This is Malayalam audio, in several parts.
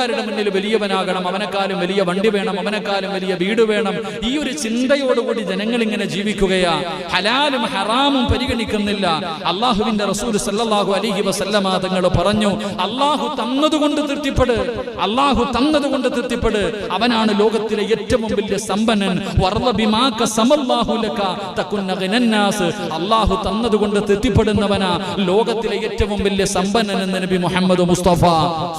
നാട്ടുകാരുടെ മുന്നിൽ വലിയവനാകണം അവനെക്കാലും വലിയ വണ്ടി വേണം അവനെക്കാലും വലിയ വീട് വേണം. ഈ ഒരു ചിന്തയോടുകൂടി ജനങ്ങൾ ഇങ്ങനെ ജീവിക്കുകയാ. ഹലാലും ഹറാമും പരിഗണിക്കുന്നില്ല. അള്ളാഹുവിന്റെ റസൂൽ സല്ലാഹു അലിഹി വസല്ലമ തങ്ങൾ പറഞ്ഞു അള്ളാഹു തന്നതുകൊണ്ട് തൃപ്തിപ്പെട്. അള്ളാഹു തന്നതുകൊണ്ട് തൃപ്തിപ്പെട്. അവനാണ് ലോകത്തിലെ ഏറ്റവും വലിയ സമ്പന്നൻ. അള്ളാഹു തന്നതുകൊണ്ട് തൃപ്തിപ്പെടുന്നവനാ ലോകത്തിലെ ഏറ്റവും വലിയ സമ്പന്നൻ എന്ന് നബി മുഹമ്മദ് മുസ്തഫ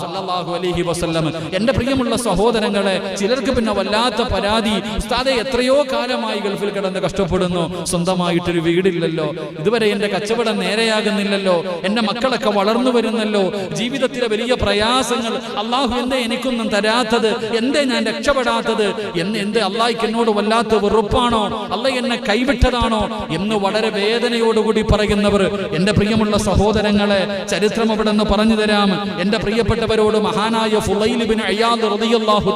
സല്ലല്ലാഹു അലൈഹി വസല്ലം. എന്റെ പ്രിയമുള്ള സഹോദരങ്ങളെ ചിലർക്ക് പിന്നെ വല്ലാത്ത പരാതി. ഉസ്താദെ എത്രയോ കാലമായി ഗൾഫിൽ കിടന്ന് കഷ്ടപ്പെടുന്നു. സ്വന്തമായിട്ടൊരു വീടില്ലല്ലോ. ഇതുവരെ എന്റെ കച്ചവടം നേരെയാകുന്നില്ലല്ലോ. എന്റെ മക്കളൊക്കെ വളർന്നു വരുന്നല്ലോ. ജീവിതത്തിലെ വലിയ പ്രയാസങ്ങൾ. അള്ളാഹു എന്തേ എനിക്കൊന്നും തരാത്തത്? എന്തേ ഞാൻ രക്ഷപ്പെടാത്തത്? എന്ന് എന്ത് അള്ളാഹിക്ക് എന്നോട് വല്ലാത്ത വെറുപ്പാണോ? അല്ല എന്നെ കൈവിട്ടതാണോ? എന്ന് വളരെ വേദനയോടുകൂടി പറയുന്നവർ എന്റെ പ്രിയമുള്ള സഹോദരങ്ങളെ ചരിത്രം അവിടെ നിന്ന് പറഞ്ഞു തരാം. എന്റെ പ്രിയപ്പെട്ടവരോട് മഹാനായ ഫുലൈൽ അയ്യാദ് റളിയല്ലാഹു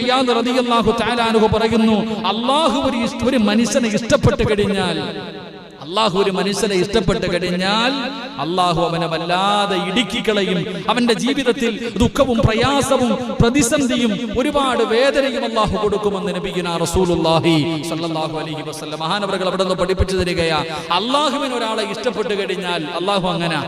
അയ്യാദ് റളിയല്ലാഹു പറയുന്നു അള്ളാഹു ഒരു ഒരു മനുഷ്യനെ ഇഷ്ടപ്പെട്ടു കഴിഞ്ഞാൽ അള്ളാഹു ഒരു മനുഷ്യനെ ഇഷ്ടപ്പെട്ട് കഴിഞ്ഞാൽ അള്ളാഹു അവനെ വല്ലാതെ ഇടുക്കിക്കളയും അവന്റെ ജീവിതത്തിൽ ദുഃഖവും പ്രയാസവും പ്രതിസന്ധിയും ഒരുപാട് വേദനയും അള്ളാഹു കൊടുക്കുമെന്ന് നബിഗുന റസൂലുള്ളാഹി സല്ലല്ലാഹു അലൈഹി വസല്ലം. മഹാനവറുകൾ അവിടെ നിന്ന് പഠിപ്പിച്ചു തരികയാ. അള്ളാഹുവിന് ഒരാളെ ഇഷ്ടപ്പെട്ട് കഴിഞ്ഞാൽ അള്ളാഹു അങ്ങനെ.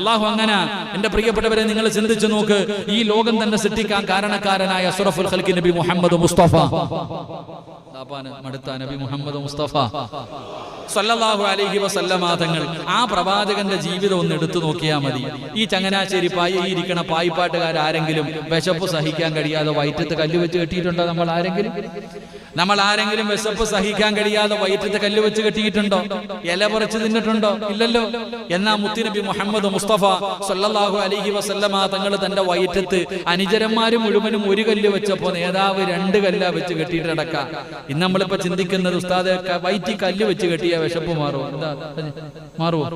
അള്ളാഹു അങ്ങനെ. എന്റെ പ്രിയപ്പെട്ടവരെ നിങ്ങൾ ചിന്തിച്ചു നോക്ക്. ഈ ലോകം തന്നെ സൃഷ്ടിക്കാൻ കാരണക്കാരനായ സുറഫുൽ ഖൽക്കി നബി മുഹമ്മദ് മുസ്തഫ. മടുത്ത നബി മുഹമ്മദ് മുസ്തഫ. സല്ലല്ലാഹു അലൈഹി വസല്ലമ തങ്ങൾ ആ പ്രവാചകന്റെ ജീവിതം ഒന്ന് എടുത്തു നോക്കിയാൽ മതി. ഈ ചങ്ങനാശ്ശേരി പായി ഇരിക്കണ പായിപ്പാട്ടുകാർ ആരെങ്കിലും വിശപ്പ് സഹിക്കാൻ കഴിയാതെ വയറ്റത്ത് കല്ലുവെച്ച് കെട്ടിയിട്ടുണ്ടോ നമ്മൾ ആരെങ്കിലും? നമ്മൾ ആരെങ്കിലും വിശപ്പ് സഹിക്കാൻ കഴിയാതെ വയറ്റത്ത് കല്ല് വെച്ച് കെട്ടിയിട്ടുണ്ടോ? ഇല പറിച്ച് തിന്നിട്ടുണ്ടോ? ഇല്ലല്ലോ. എന്നാ മുത്തുനബി മുഹമ്മദ് മുസ്തഫ സല്ലല്ലാഹു അലൈഹി വസല്ലമ തങ്ങൾ തന്റെ വയറ്റത്ത് അനുചരന്മാര് മുഴുവനും ഒരു കല്ല് വെച്ചപ്പോ നേതാവ് രണ്ട് കല്ല വെച്ച് കെട്ടിയിട്ട് അടക്കാം ഇന്ന് നമ്മളിപ്പോ ചിന്തിക്കുന്നത് ഉസ്താദ് വയറ്റി കല്ല് വെച്ച് കെട്ടിയ വിശപ്പ് മാറുമോ എന്താ? മാറുമോ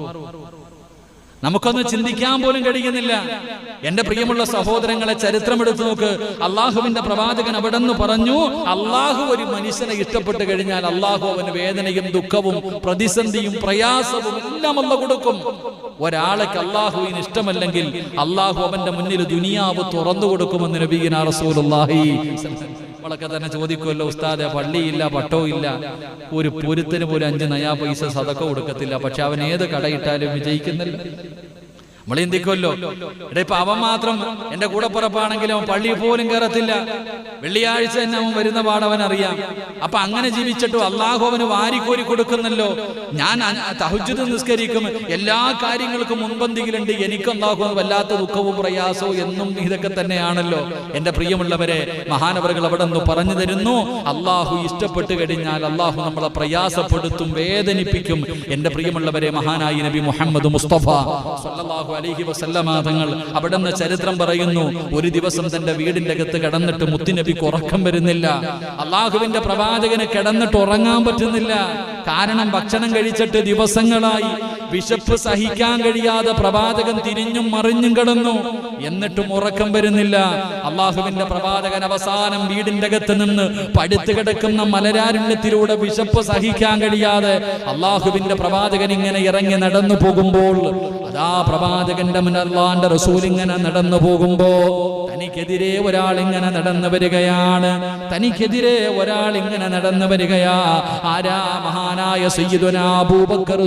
നമുക്കൊന്നും ചിന്തിക്കാൻ പോലും കഴിയുന്നില്ല. എന്റെ പ്രിയമുള്ള സഹോദരങ്ങളെ ചരിത്രം എടുത്തു നോക്ക്. അള്ളാഹുവിന്റെ പ്രവാചകൻ അവിടെ നിന്ന് പറഞ്ഞു അള്ളാഹു ഒരു മനുഷ്യനെ ഇഷ്ടപ്പെട്ട് കഴിഞ്ഞാൽ അള്ളാഹു അവന് വേദനയും ദുഃഖവും പ്രതിസന്ധിയും പ്രയാസവും എല്ലാം അല്ല കൊടുക്കും. ഒരാളെക്ക് അള്ളാഹുവിന് ഇഷ്ടമല്ലെങ്കിൽ അള്ളാഹു അവന്റെ മുന്നിൽ ദുനിയാവ് തുറന്നു കൊടുക്കുമെന്ന് നബീന റസൂലുള്ളാഹി നമ്മളൊക്കെ തന്നെ ചോദിക്കുമല്ലോ ഉസ്താദെ പള്ളിയില്ല പട്ടവും ഇല്ല. ഒരു പൊരുത്തിന് പോലും അഞ്ച് നയാ പൈസ സതക്ക കൊടുക്കത്തില്ല. പക്ഷെ അവൻ ഏത് കടയിട്ടാലും വിജയിക്കുന്നില്ല. നമ്മൾ ചിന്തിക്കുമല്ലോ എടാ ഇപ്പൊ അവൻ മാത്രം എന്റെ കൂടെ പുറപ്പാണെങ്കിലും പള്ളിയിൽ പോലും കയറത്തില്ല. വെള്ളിയാഴ്ച തന്നെ അവൻ വരുന്ന പാടവൻ അറിയാം. അപ്പൊ അങ്ങനെ ജീവിച്ചിട്ടും അള്ളാഹു അവന് വാരിക്കോരി കൊടുക്കുന്നല്ലോ. ഞാൻ തഹുജിത് നിസ്കരിക്കും. എല്ലാ കാര്യങ്ങൾക്കും മുൻപന്തിയിലുണ്ട്. എനിക്ക് അള്ളാഹു വല്ലാത്ത ദുഃഖവും പ്രയാസവും എന്നും ഇതൊക്കെ തന്നെയാണല്ലോ. എന്റെ പ്രിയമുള്ളവരെ മഹാനവറുകൾ അവിടെ നിന്ന് പറഞ്ഞു തരുന്നു. അള്ളാഹു ഇഷ്ടപ്പെട്ട് കഴിഞ്ഞാൽ അള്ളാഹു നമ്മളെ പ്രയാസപ്പെടുത്തും വേദനിപ്പിക്കും. എന്റെ പ്രിയമുള്ളവരെ മഹാനായി നബി മുഹമ്മദ് മുസ്തഫ തങ്ങൾ അവിടെ നിന്ന് ചരിത്രം പറയുന്നു ഒരു ദിവസം തന്റെ വീടിന്റെ അകത്ത് കിടന്നിട്ട് മുത്തുനബിക്ക് ഉറക്കം വരുന്നില്ല. അള്ളാഹുവിന്റെ പ്രവാചകന് കിടന്നിട്ട് ഉറങ്ങാൻ പറ്റുന്നില്ല. കാരണം ഭക്ഷണം കഴിച്ചിട്ട് ദിവസങ്ങളായി. വിശപ്പ് സഹിക്കാൻ കഴിയാതെ പ്രവാചകൻ തിരിഞ്ഞും മറിഞ്ഞും കിടന്നു. എന്നിട്ടും ഉറക്കം വരുന്നില്ല. അള്ളാഹുവിന്റെ പ്രവാചകൻ അവസാനം വീടിന്റെ അകത്ത് നിന്ന് പടുത്തു കിടക്കുന്ന മലരാരുണ്യത്തിലൂടെ വിശപ്പ് സഹിക്കാൻ കഴിയാതെ അള്ളാഹുവിന്റെ പ്രവാചകൻ ഇങ്ങനെ ഇറങ്ങി നടന്നു പോകുമ്പോൾ അതാ പ്രവാചകന്റെ മുന്നല്ലാന്റെ റസൂൽ ഇങ്ങനെ നടന്നു പോകുമ്പോ തനിക്കെതിരെ ഒരാൾ ഇങ്ങനെ നടന്നു വരികയാണ്. തനിക്കെതിരെ ഒരാൾ ഇങ്ങനെ നടന്നു വരികയാ. ആരാ മഹാനായ സയ്യിദുനാ അബൂബക്കർ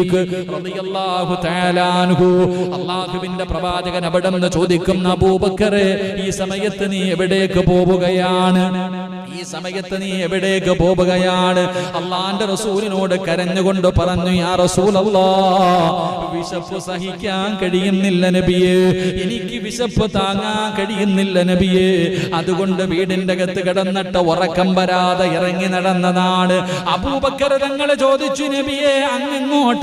സിദ്ദീഖ് റളിയല്ലാഹു തആല അൻഹു. അല്ലാഹുവിന്റെ പ്രവാചകൻ അവിടെ നിന്ന് ചോദിക്കുന്ന അബൂബക്കറെ ഈ സമയത്ത് നീ എവിടേക്ക് പോവുകയാണ്? ഈ സമയത്ത് നീ എവിടേക്ക് പോവുകയാണ്? അള്ളാന്റെ റസൂലിനോട് കരഞ്ഞുകൊണ്ട് പറഞ്ഞു യാ റസൂലല്ലാ വിശപ്പ് സഹിക്കാൻ കഴിയുന്നില്ല നബിയേ. എനിക്ക് വിശപ്പ് താങ്ങാൻ കഴിയുന്നില്ല നബിയേ. അതുകൊണ്ട് വീടിന്റെ അകത്ത് കിടന്നിട്ട് ഉറക്കം വരാതെ ഇറങ്ങി നടന്നതാണ്. അബൂബക്കർ തങ്ങളെ ചോദിച്ചു നബിയെ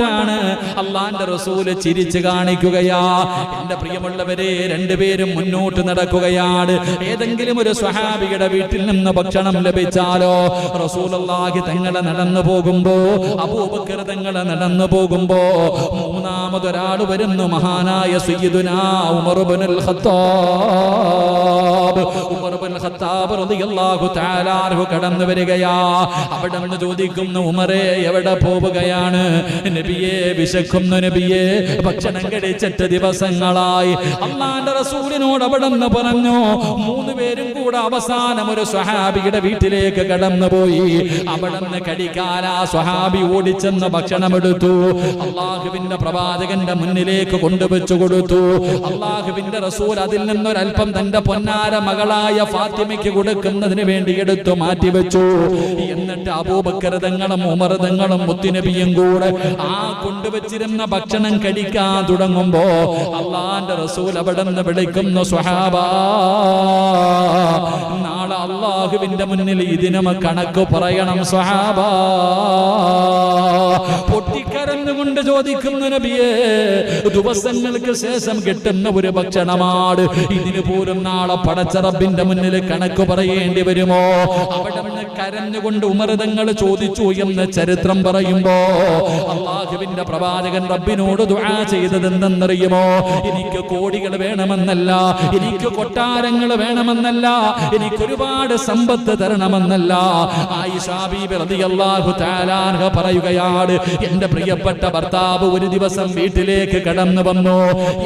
അങ്ങെങ്ങോട്ടാണ് അള്ളാന്റെ റസൂൽ ചിരിച്ചു കാണിക്കുകയാ. എന്റെ പ്രിയമുള്ളവരെ രണ്ടുപേരും മുന്നോട്ട് നടക്കുകയാണ്. ഏതെങ്കിലും ഒരു സ്വഹാബിയുടെ വീട്ടിൽ നിന്ന് ഭക്ഷണം ലഭിച്ചാലോ? റസൂലുള്ളാഹി തങ്ങളെ നടന്നു പോകുമ്പോ അബൂബക്കർ തങ്ങളെ നടന്നു പോകുമ്പോ മൂന്നാമതൊരാൾ വരുന്നു മഹാനായ സയ്യിദുനാ ഉമർ ഖത്താബ്. ഉമർ കടന്നു വരികയാ. അവിടെ നിന്ന് ചോദിക്കുന്നു ഉമറേ എവിടെ പോവുകയാണ്? നബിയെ വിശക്കുന്നു നബിയെ ഭക്ഷണം കഴിച്ചിട്ട് ദിവസങ്ങളായി. അള്ളാന്റെ റസൂലിനോട് അവിടെ നിന്ന് പറഞ്ഞു മൂന്ന് പേരും കൂടെ അവസാനം ഒരു സ്വഹാബിയുടെ വീട്ടിലേക്ക് കടന്നുപോയി അവിടെ നിന്ന് കഴിക്കാൻ ആ സ്വഹാബി ഓടിച്ചെന്ന് ഭക്ഷണം എടുത്തു. അള്ളാഹുവിന്റെ പ്രവാചകന്റെ മുന്നിലേക്ക് കൊണ്ടുവച്ചു കൊടുത്തു. അള്ളാഹുവിന്റെ റസൂൽ അതിൽ നിന്നൊരൽപ്പം തന്റെ പൊന്നാര മകളായ ഫാത്തിമയ്ക്ക് കൊടുക്കുന്നതിന് വേണ്ടി എടുത്തു മാറ്റി വെച്ചു. എന്നിട്ട് അബൂബക്കരതങ്ങളും ഉമർതങ്ങളും മുത്തിനബിയും കൂടെ ആ കൊണ്ടുവച്ചിരുന്ന ഭക്ഷണം കഴിക്കാൻ തുടങ്ങുമ്പോ അള്ളാന്റെ റസൂൽ അവിടെ നിന്ന് വിളിക്കുന്നു സ്വഹാബ നാളെ അള്ളാഹുവിന്റെ മുന്നിൽ ഇതിനും കണക്ക് പറയണം സ്വഹാബ. പൊട്ടിക്കരഞ്ഞുകൊണ്ട് ചോദിക്കുന്ന നബിയേ ദിവസങ്ങൾക്ക് ശേഷം കിട്ടുന്ന ഒരു ഭക്ഷണമാണ് ഇതിനു പോലും നാളെ പടച്ചറബിന്റെ മുന്നിൽ കണക്ക് പറയേണ്ടി വരുമോ? അവിടെ കരഞ്ഞുകൊണ്ട് ഉമർതങ്ങൾ ചോദിച്ചു എന്ന് ചരിത്രം പറയുമ്പോ അള്ളാഹുവിന്റെ പ്രവാചകൻ റബ്ബിനോട് ദുആ ചെയ്തത് എന്തെന്നറിയുമോ എനിക്ക് കോടികൾ വേണമെന്നല്ല എനിക്ക് കൊട്ടാരങ്ങൾ വേണമെന്നല്ല എനിക്ക് ഒരുപാട് സമ്പത്ത് തരണമെന്നല്ല. പറയുകയാണ് എന്റെ പ്രിയപ്പെട്ട ഭർത്താവ് ഒരു ദിവസം വീട്ടിലേക്ക് കടന്നു വന്നു.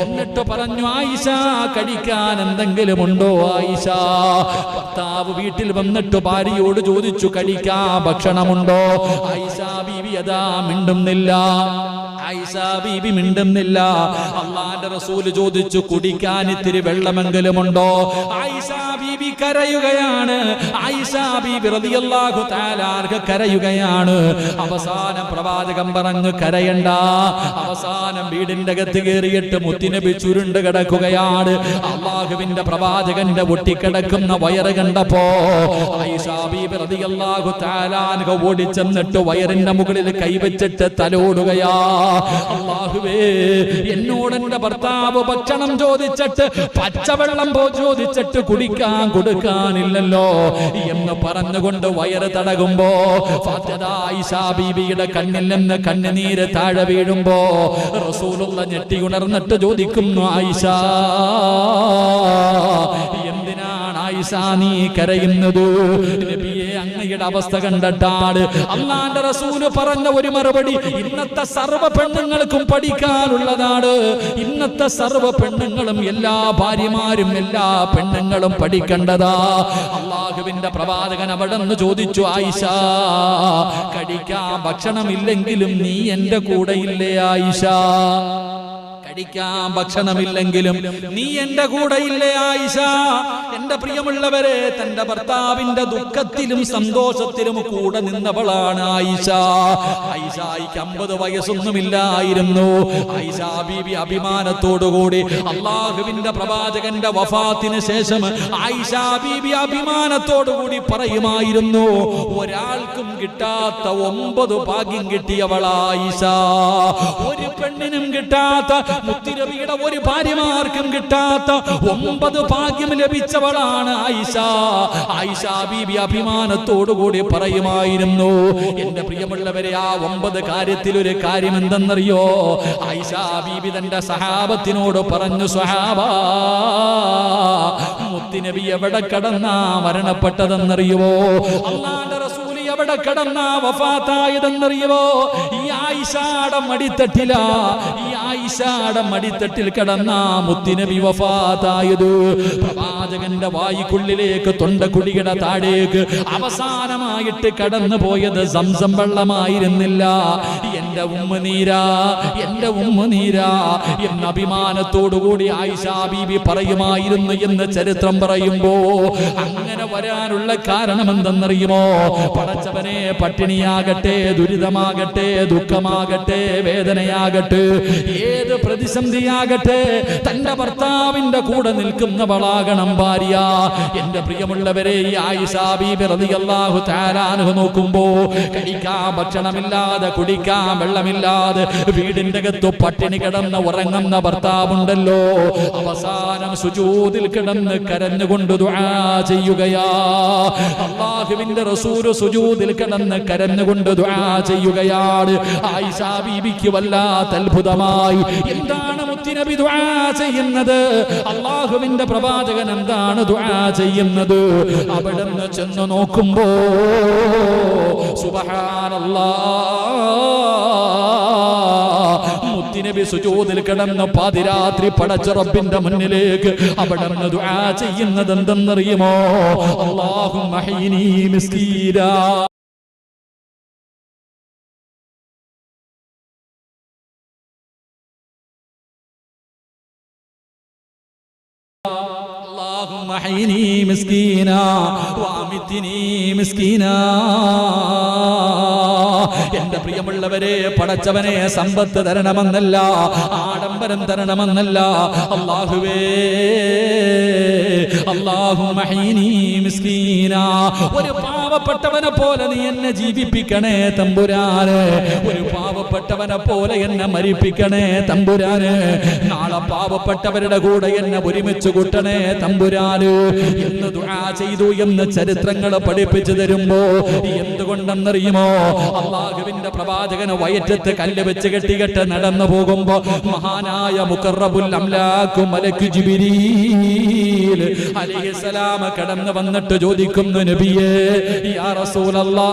എന്നിട്ട് പറഞ്ഞു ആയിഷ കഴിക്കാൻ എന്തെങ്കിലും ഉണ്ടോ ആയിഷ? ഭർത്താവ് വീട്ടിൽ വന്നിട്ട് ഭാര്യയോട് ചോദിച്ചു കഴിക്കാൻ ഭക്ഷണമുണ്ടോ? ഐസാ ബീവി അതാ മിണ്ടുന്നില്ല. ബീബി മിണ്ടുന്നില്ല. അള്ളാന്റെ റസൂൽ ചോദിച്ചു കുടിക്കാൻ ഇത്തിരി വെള്ളമെങ്കിലും ഉണ്ടോ? ബീബി കരയുകയാണ്. ബീബി റളിയല്ലാഹു തആല അൻഹ കരയുകയാണ്. അവസാനം പ്രവാചകം പറഞ്ഞു കരയണ്ട. അവസാനം വീടിന്റെ അകത്ത് കയറിയിട്ട് മുത്തിനബി ചുരുണ്ട് കിടക്കുകയാണ്. അള്ളാഹുവിന്റെ പ്രവാചകന്റെ ഒട്ടിക്കിടക്കുന്ന വയറ് കണ്ടപ്പോ ബീബി റളിയല്ലാഹു തആല അൻഹ ഓടിച്ചെന്നിട്ട് വയറിന്റെ മുകളിൽ കൈവച്ചിട്ട് തലോടുകയാ. അള്ളാഹുവേ എന്നോട് എന്റെ ഭർത്താവ് ഭക്ഷണം ചോദിച്ചിട്ട് പച്ചവെള്ളം ചോദിച്ചിട്ട് കുടിക്കാൻ കൊടുക്കാനില്ലല്ലോ എന്ന് പറഞ്ഞുകൊണ്ട് വയറ് തടകുമ്പോ ബീബിയുടെ കണ്ണിൽ നിന്ന് കണ്ണുനീര് താഴെ വീഴുമ്പോ റസൂലുള്ള ഞെട്ടി ഉണർന്നിട്ട് ചോദിക്കുന്നു ആയിഷ ആയിഷ നീ നബിയെ അങ്ങയുടെ അവസ്ഥ കണ്ടിട്ടാണ്. അള്ളാന്റെ റസൂൽ പറഞ്ഞ ഒരു മറുപടി ഇന്നത്തെ സർവ പെണ്ണുങ്ങൾക്കും പഠിക്കാനുള്ളതാണ്. ഇന്നത്തെ സർവ പെണ്ണുങ്ങളും എല്ലാ ഭാര്യമാരും എല്ലാ പെണ്ണുങ്ങളും പഠിക്കേണ്ടതാ. അള്ളാഹുവിന്റെ പ്രവാചകൻ അവിടെ നിന്ന് ചോദിച്ചു ആയിഷ കഴിക്കാൻ ഭക്ഷണമില്ലെങ്കിലും നീ എന്റെ കൂടെ ഇല്ലേ ആയിഷ? കഴിക്കാൻ ഭക്ഷണമില്ലെങ്കിലും നീ എന്റെ കൂടെ ഇല്ലേ ആയിഷ? എന്റെ പ്രിയമുള്ളവരെ തന്റെ ഭർത്താവിന്റെ ദുഃഖത്തിലും സന്തോഷത്തിലും കൂടെ നിന്നവളാണ് ആയിഷ. ആയിഷായിക്ക് അമ്പത് വയസ്സൊന്നുമില്ലായിരുന്നു. ആയിഷ ബീബി അഭിമാനത്തോടുകൂടി അള്ളാഹുവിന്റെ പ്രവാചകന്റെ വഫാത്തിന് ശേഷം ആയിഷ ബീബി അഭിമാനത്തോടുകൂടി പറയുമായിരുന്നു ഒരാൾക്കും കിട്ടാത്ത ഒമ്പത് ഭാഗ്യം കിട്ടിയവളായിഷ ഒരു പെണ്ണിനും കിട്ടാത്ത മുത്തിരവിയുടെ ഒരു ഭാര്യമാർക്കും കിട്ടാത്ത ഒമ്പത് ഭാഗ്യം ലഭിച്ചവളാണ് ആയിഷ. ആയിഷ ബീബി അഭിമാനത്തോടുകൂടി പറയുമായിരുന്നു എന്റെ പ്രിയമുള്ളവരെ ആ ഒമ്പത് കാര്യത്തിൽ ഒരു കാര്യം എന്തെന്നറിയോ? ആയിഷ ബീബി തന്റെ സഹാബത്തിനോട് പറഞ്ഞു സഹാബ മുത്തിനബി എവിടെ കടന്നാ മരണപ്പെട്ടതെന്നറിയുവോ? അള്ളാൻ എവിടെ കിടന്ന വഫാത്തായതെന്നറിയുമോ ഈ ആയിഷാടെ മടിത്തട്ടില ഈ ആയിഷാടെ മടിത്തട്ടിൽ കടന്ന മുത്തിനബി വഫാത്തായത്. പ്രവാചകന്റെ വായിക്കുള്ളിലേക്ക് തൊണ്ടക്കുടിയുടെ താഴേക്ക് അവസാനമായിട്ട് കടന്നു പോയത് സംസം വെള്ളമായിരുന്നില്ല. എന്റെ ഉമ്മ നീരാ എന്റെ ഉമ്മ നീരാ എന്ന അഭിമാനത്തോടുകൂടി ആയിഷാ ബീബി പറയുമായിരുന്നു എന്ന് ചരിത്രം പറയുമ്പോ അങ്ങനെ വരാനുള്ള കാരണം എന്തെന്നറിയുമോ പടച്ചവനെ പട്ടിണിയാകട്ടെ ദുരിതമാകട്ടെ ദുഃഖമാകട്ടെ വേദനയാകട്ടെ ഏത് പ്രതിസന്ധിയാകട്ടെ തന്റെ ഭർത്താവിന്റെ കൂടെ നിൽക്കുന്നവളാകണം ഭാര്യ. എന്റെ പ്രിയമുള്ളവരെ ഈ ആയിഷാ ബീബി റളിയല്ലാഹു തആല അൻഹ നോക്കുമ്പോ കഴിക്കാൻ ഭക്ഷണമില്ലാതെ കുടിക്കാൻ വെള്ളമില്ലാതെ വീടിന്റെ അകത്ത് പട്ടിണി കിടന്ന് ഉറങ്ങുന്ന ഭർത്താവുണ്ടല്ലോ. അവസാനം സുജൂതിൽ കിടന്ന് കരഞ്ഞുകൊണ്ട് ചെയ്യുകയാ. അള്ളാഹുവിന്റെ റസൂൽ സുജൂദിൽ കിടന്ന് കരഞ്ഞുകൊണ്ട് ദുആ ചെയ്യുകയാണ്. ആയിഷാ ബീബിക്ക് വല്ലാത്ത അത്ഭുതമായി. എന്താണ് മുത്തിനബി ദുആ ചെയ്യുന്നത്? അള്ളാഹുവിന്റെ പ്രവാചകൻ എന്താണ് ദുആ ചെയ്യുന്നത്? അവിടെ നിന്ന് ചെന്ന് നോക്കുമ്പോ സുബഹാനല്ലാ മുത്തിനബി സുജൂദിൽ കിടന്ന് പാതിരാത്രി പടച്ച റബ്ബിന്റെ മുന്നിലേക്ക് അവിടെ ദുആ ചെയ്യുന്നത് എന്തെന്നറിയുമോ അല്ലാഹുമ്മ ഹീനി മിസ്കീനാ. اللهم احيني مسكينا وامتني مسكينا എന്റെ പ്രിയമുള്ളവരെ പടച്ചവനെ സമ്പത്ത് തരണമെന്നല്ല ആഡംബരം തരണമെന്നല്ല അള്ളാഹുവേ അള്ളാഹുമ്മ ഹീനി മിസ്കീന ഒരു പാവപ്പെട്ടവനെ പോലെ നീ എന്നെ ജീവിപ്പിക്കണേ തമ്പുരാനെ. ഒരു പാവപ്പെട്ടവനെ പോലെ എന്നെ മരിപ്പിക്കണേ തമ്പുരാനെ. നാളെ പാവപ്പെട്ടവരുടെ കൂടെ എന്നെ ഒരുമിച്ച് കൂട്ടണേ തമ്പുരാന്. എന്ന് ദുആ ചെയ്തു എന്ന് ചരിത്രങ്ങൾ പഠിപ്പിച്ചു തരുമ്പോ എന്തുകൊണ്ടെന്നറിയുമോ? അള്ളാഹുവിന്റെ പ്രവാചകന് വയറ്റത്ത് കല്ല് വെച്ച് കെട്ടികെട്ട് നടന്നു പോകുമ്പോ മഹാനായ മുക്കറബുൽ അംലാക്കു മലക്കു ജിബിരീൽ അലൈഹിസ്സലാം കടന്നു വന്നിട്ട് ചോദിക്കുന്നു നബിയേ യാ റസൂലല്ലാ.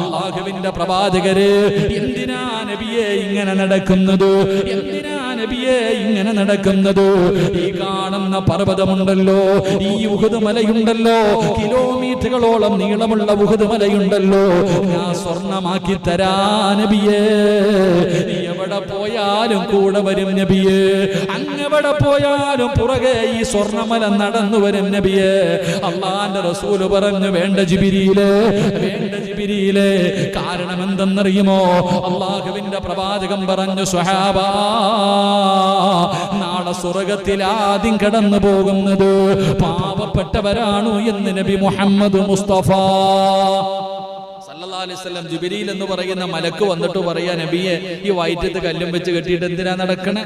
അള്ളാഹുവിന്റെ പ്രവാചകര് എന്തിനാ നബിയെ ഇങ്ങനെ നടക്കുന്നത്? എന്തിനാ നബിയെ ഇങ്ങനെ നടക്കുന്നത്? ഈ കാണുന്ന പർവതമുണ്ടല്ലോ ഈ ഉഹുദ് മലയുണ്ടല്ലോ കിലോമീറ്ററുകളോളം നീളമുള്ള ഉഹുദ് മലയുണ്ടല്ലോ. ഞാൻ സ്വർണമാക്കി തരാ നബിയേ. പോയാലും കൂടെ വരും നബിയെ. അങ്ങവിടെ പോയാലും പുറകെ ഈ സ്വർണമല നടന്നു വരും നബിയെ. അള്ളാന്റെ റസൂൽ പറഞ്ഞു വേണ്ട ജിബിരിയിലെ വേണ്ട ജിബിരിയിലെ. കാരണം എന്തെന്നറിയുമോ അള്ളാഹുവിന്റെ പ്രവാചകം പറഞ്ഞു സ്വഹാബ നാളെ സ്വർഗത്തിൽ ആദ്യം കടന്നു പോകുന്നത് പാവപ്പെട്ടവരാണു എന്ന് നബി മുഹമ്മദ് മുസ്തഫ. സല്ലല്ലാഹു ജുബിരിയിൽ എന്ന് പറയുന്ന മലക്ക് വന്നിട്ട് പറയാ നബിയെ ഈ വയറ്റത്ത് കല്ലും വെച്ച് കെട്ടിയിട്ട് എന്തിനാ നടക്കണേ?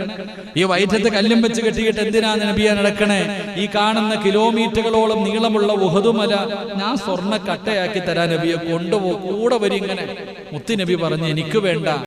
ഈ വയറ്റത്ത് കല്ലും വെച്ച് കെട്ടിയിട്ട് എന്തിനാ നബിയെ നടക്കണേ? ഈ കാണുന്ന കിലോമീറ്ററുകളോളം നീളമുള്ള ഉഹദുമല ഞാൻ സ്വർണ കട്ടയാക്കി തരാൻ നബിയെ കൊണ്ടുപോ കൂടെ വരും ഇങ്ങനെ. മുത്തി നബി പറഞ്ഞു എനിക്ക് വേണ്ട.